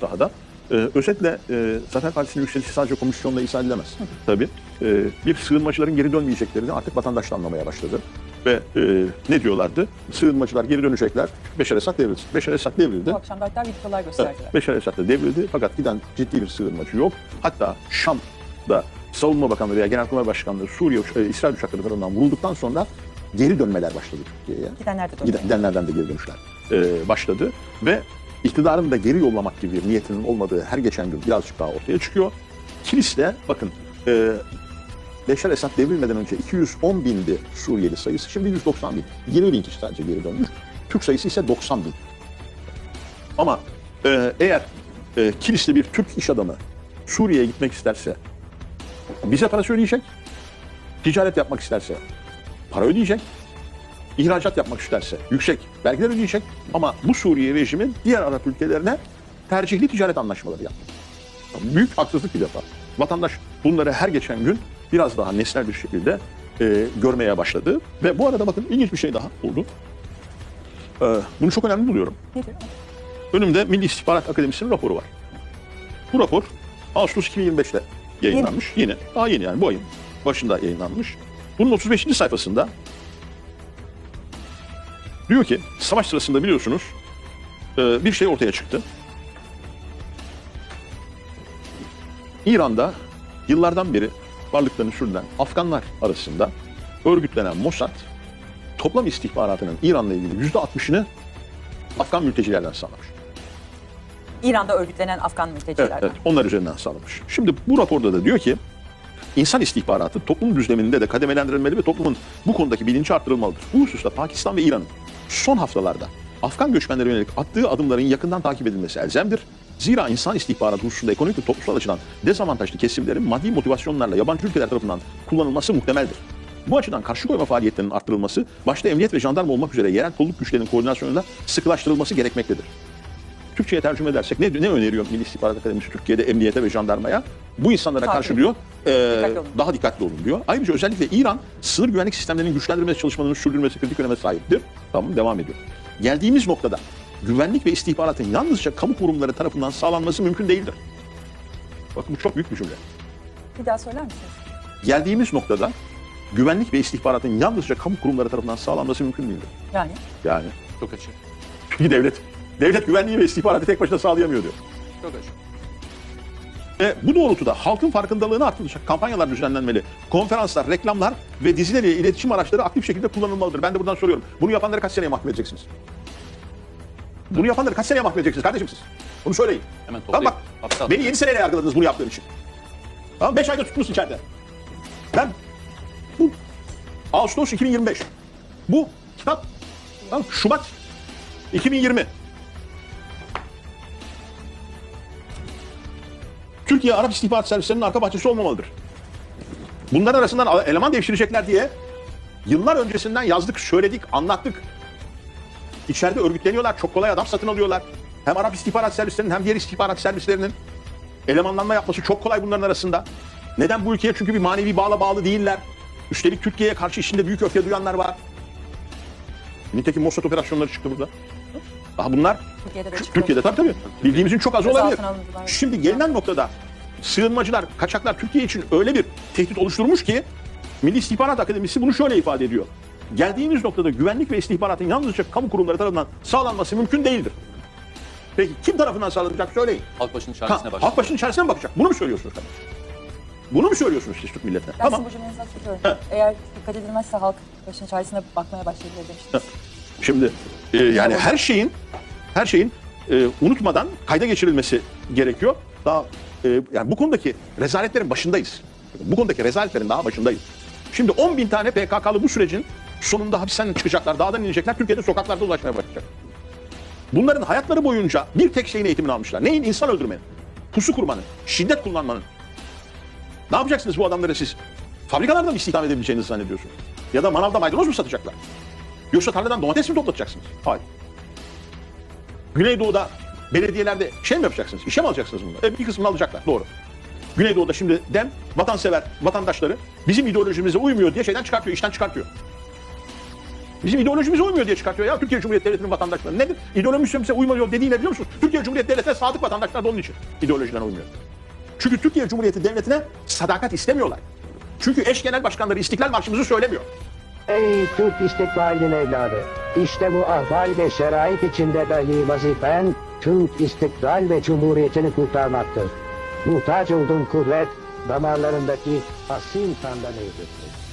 sahada. Ee, özetle e, Zafer Partisi'nin yükselişi sadece komisyonla izah edilemez. Tabii. Ee, bir sığınmacıların geri dönmeyeceklerini artık vatandaş da anlamaya başladı. Ve e, ne diyorlardı? Sığınmacılar geri dönecekler. Beşer Esad devrildi. Beşer Esad devrildi. Bu akşam da hatta videolar gösterdiler. Evet, Beşer Esad da devrildi fakat giden ciddi bir sığınmacı yok. Hatta Şam'da Savunma Bakanları ya Genelkurmay Başkanları Suriye, e, İsrail uçakları tarafından vurulduktan sonra geri dönmeler başladı Türkiye'ye. Gidenler de Gidenlerden de geri dönüşler e, başladı ve iktidarın da geri yollamak gibi bir niyetinin olmadığı her geçen gün birazcık daha ortaya çıkıyor. Kilis'te bakın e, Beşar Esad devrilmeden önce 210 bindi Suriyeli sayısı. Şimdi 190 bin. 20 bin kişi sadece geri dönmüş. Türk sayısı ise 90 bin. Ama e, eğer e, Kilis'te bir Türk iş adamı Suriye'ye gitmek isterse bize parası ödeyecek. Ticaret yapmak isterse para ödeyecek. İhracat yapmak isterse yüksek vergiler ödeyecek. Ama bu Suriye rejimi diğer Arap ülkelerine tercihli ticaret anlaşmaları yaptı. Büyük haksızlık bir defa. Vatandaş bunları her geçen gün biraz daha nesnel bir şekilde e, görmeye başladı. Ve bu arada bakın ilginç bir şey daha oldu. E, bunu çok önemli buluyorum. Önümde Milli İstihbarat Akademisi'nin raporu var. Bu rapor Ağustos 2025'te yayınlanmış. Yeni. Daha yeni yani bu ayın başında yayınlanmış. Bunun 35. sayfasında diyor ki savaş sırasında biliyorsunuz e, bir şey ortaya çıktı. İran'da yıllardan beri varlıklarını sürdüren Afganlar arasında örgütlenen Mossad toplam istihbaratının İran'la ilgili %60'ını Afgan mültecilerden sağlamış. İran'da örgütlenen Afgan Evet, mültecilerden. evet, onlar üzerinden sağlamış. Şimdi bu raporda da diyor ki insan istihbaratı toplum düzleminde de kademelendirilmeli ve toplumun bu konudaki bilinci arttırılmalıdır. Bu hususta Pakistan ve İran'ın son haftalarda Afgan göçmenlere yönelik attığı adımların yakından takip edilmesi elzemdir. Zira insan istihbaratı hususunda ekonomik ve toplumsal açıdan dezavantajlı kesimlerin maddi motivasyonlarla yabancı ülkeler tarafından kullanılması muhtemeldir. Bu açıdan karşı koyma faaliyetlerinin arttırılması, başta emniyet ve jandarma olmak üzere yerel kolluk güçlerinin koordinasyonuyla sıkılaştırılması gerekmektedir. Türkçe'ye tercüme edersek ne, ne öneriyor Milli İstihbarat Akademisi Türkiye'de emniyete ve jandarmaya? Bu insanlara Takip karşı diyor e, Dikkatli daha dikkatli olun diyor. Ayrıca özellikle İran sınır güvenlik sistemlerinin güçlendirilmesi çalışmalarının sürdürülmesi kritik öneme sahiptir. Tamam devam ediyor. Geldiğimiz noktada güvenlik ve istihbaratın yalnızca kamu kurumları tarafından sağlanması mümkün değildir. Bakın bu çok büyük bir cümle. Bir daha söyler misiniz? Geldiğimiz noktada güvenlik ve istihbaratın yalnızca kamu kurumları tarafından sağlanması mümkün değildir. Yani Yani Çok açık. çünkü devlet devlet güvenliği ve istihbaratı tek başına sağlayamıyor diyor. Çok açık. Ve bu doğrultuda halkın farkındalığını artıracak kampanyalar düzenlenmeli. Konferanslar, reklamlar ve dizileri, iletişim araçları aktif şekilde kullanılmalıdır. Ben de buradan soruyorum. Bunu yapanları kaç seneye mahkum edeceksiniz? Bunu yapanları kaç seneye mahkum edeceksiniz kardeşim siz? Bunu söyleyin. Hemen Tamam bak, atın. beni 7 seneyle yargıladınız bunu yaptığım için. Tamam 5 ayda tuttunuz içeride. Ben bu Ağustos 2025. Bu kitap tamam, Şubat 2020. Türkiye Arap İstihbarat Servislerinin arka bahçesi olmamalıdır. Bunlar arasından eleman devşirecekler diye yıllar öncesinden yazdık, söyledik, anlattık. İçeride örgütleniyorlar, çok kolay adam satın alıyorlar. Hem Arap İstihbarat Servislerinin hem diğer istihbarat servislerinin elemanlanma yapması çok kolay bunların arasında. Neden bu ülkeye? Çünkü bir manevi bağla bağlı değiller. Üstelik Türkiye'ye karşı içinde büyük öfke duyanlar var. Nitekim Mossad operasyonları çıktı burada. Daha bunlar Türkiye'de de. Türkiye'de tabii tabii. Bildiğimizin çok az Gözaltına olabilir. alındılar. Şimdi gelinen noktada sığınmacılar, kaçaklar Türkiye için öyle bir tehdit oluşturmuş ki Milli İstihbarat Akademisi bunu şöyle ifade ediyor. Geldiğimiz noktada güvenlik ve istihbaratın yalnızca kamu kurumları tarafından sağlanması mümkün değildir. Peki kim tarafından sağlanacak söyleyin. Halk başının çaresine başlayın. halk başının çaresine mi bakacak? Bunu mu söylüyorsunuz? Bunu mu söylüyorsunuz siz Türk milletine? Ben Tamam. sizin bu cümlenizi hatırlıyorum. Ha. Eğer dikkat edilmezse halk başının çaresine bakmaya başlayabilir demiştiniz. Şimdi e, yani her şeyin her şeyin e, unutmadan kayda geçirilmesi gerekiyor. Daha e, yani bu konudaki rezaletlerin başındayız. Bu konudaki rezaletlerin daha başındayız. Şimdi 10 bin tane PKK'lı bu sürecin sonunda hapisten çıkacaklar, dağdan inecekler, Türkiye'de sokaklarda dolaşmaya başlayacak. Bunların hayatları boyunca bir tek şeyin eğitimini almışlar. Neyin? İnsan öldürmenin, pusu kurmanın, şiddet kullanmanın. Ne yapacaksınız bu adamları siz? Fabrikalarda mı istihdam edebileceğinizi zannediyorsunuz? Ya da manavda maydanoz mu satacaklar? Yoksa tarladan domates mi toplatacaksınız? Hayır. Güneydoğu'da belediyelerde şey mi yapacaksınız? İşe mi alacaksınız bunları? E, bir kısmını alacaklar. Doğru. Güneydoğu'da şimdi DEM vatansever vatandaşları bizim ideolojimize uymuyor diye şeyden çıkartıyor, işten çıkartıyor. Bizim ideolojimize uymuyor diye çıkartıyor ya Türkiye Cumhuriyeti Devleti'nin vatandaşları. Nedir? İdeolojimize uymuyor dediği ne biliyor musunuz? Türkiye Cumhuriyeti Devleti'ne sadık vatandaşlar da onun için ideolojiden uymuyor. Çünkü Türkiye Cumhuriyeti Devleti'ne sadakat istemiyorlar. Çünkü eş genel başkanları İstiklal Marşımızı söylemiyor. Ey Türk istikbalinin evladı! İşte bu ahval ve şerait içinde dahi vazifen Türk istiklal ve cumhuriyetini kurtarmaktır. Muhtaç olduğun kuvvet damarlarındaki asil kandan evrildir.